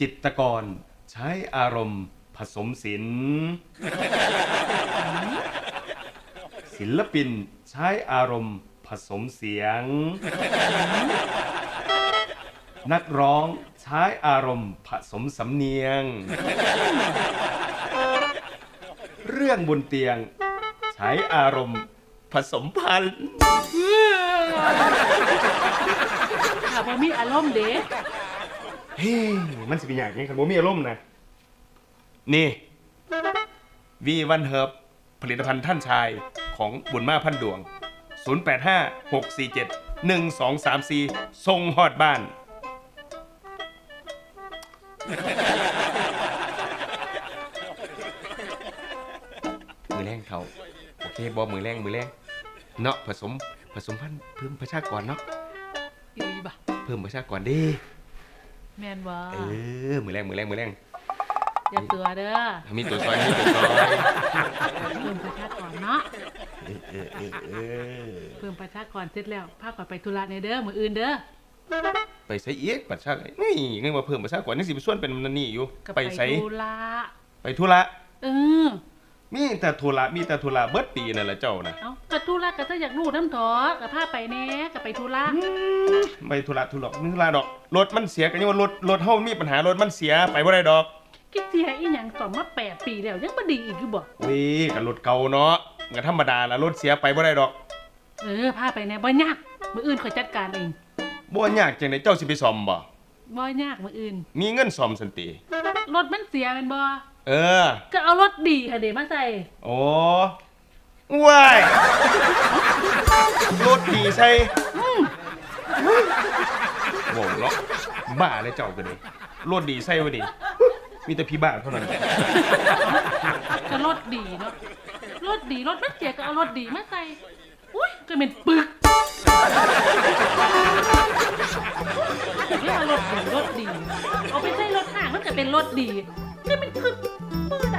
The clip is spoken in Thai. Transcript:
จิตรกร ใช้อารมณ์ผสมศิลป์ศิลปินใช้อารมณ์ผสมเสียง นักร้องใช้อารมณ์ผสมสำเนียง เรื่องบนเตียง ใช้อารมณ์ผสมพันธุ์ถ้าบ่มีอารมณ์เด้ เฮ้ยมันสิเป็นอย่างนี้ครับผมมีอารมณ์นะนี่วีวันเฮิร์บผลิตภัณฑ์ท่านชายของบุญมาพันดวง 085 647 1234ทรงฮอดบ้าน มือแรงเขาโอเคบอมือแรงมือแรงเนาะผสมผสมพันธุ์เพิ่มประชากรเนาะ อีหลีบ่ะ เพิ่มประชากรดี แม่นบ่เออมือแรงมือแรงมือแรงอย่าตัวเด้อมีตัวซอยมีตัวซอยเพิ่มประชากรเนาะเออเออเออเออเพิ่มประชากรเสร็จแล้วพาก่อนไปธุระในเด้อมื้ออื่นเด้อไปใส่เอียกประชากรนี่ไงว่าเพิ่มประชากรนี่สิไปส่วนเป็นนันนี่อยู่ก็ไปใส่ธุระไปธุระเออ มีแต่ธุระมีแต่ธุระเบิดปีนั่นแหละเจ้านะเอ้าก็ธุระก็ถ้าอยากรู้น้ำถอก็พาไปแหน่ก็ไปธุระไปธุระธุระมีธุระดอกรถมันเสียกันยังว่ารถรถเฮามีปัญหารถมันเสียไปบ่ได้ดอกคิดเสียอีหยังต่อมาแปดปีแล้วยังบ่ดีอีกคือบ่วิกับรถเก่าเนาะก็ธรรมดาละรถเสียไปบ่ได้ดอก เออพาไปแหน่บ่ยากมื้ออื่นข่อยจัดการเองบ่ยากจังไดเจ้าสิไปซ่อมบ่บ่ยากมื้ออื่น มีเงินซ่อมสันติรถมันเสียแม่นบ่ เออ ก็เอารถดีค่ะเดมาใส่โอ้ว้ายรถดีใช่โว้เนาะบ้าเลยเจ้ากันเลยรถดีใส่วะดิมีแต่พี่บ้าเท่านั้นก็รถดีเนาะรถดีรถมันเสียก็เอารถดีมาใส่อุ้ยก็เป็นปึกเรียกว่ารถดีรถดี เอาไปใส่รถห่างมันก็เป็นรถดี จะเป็นคือมือไหน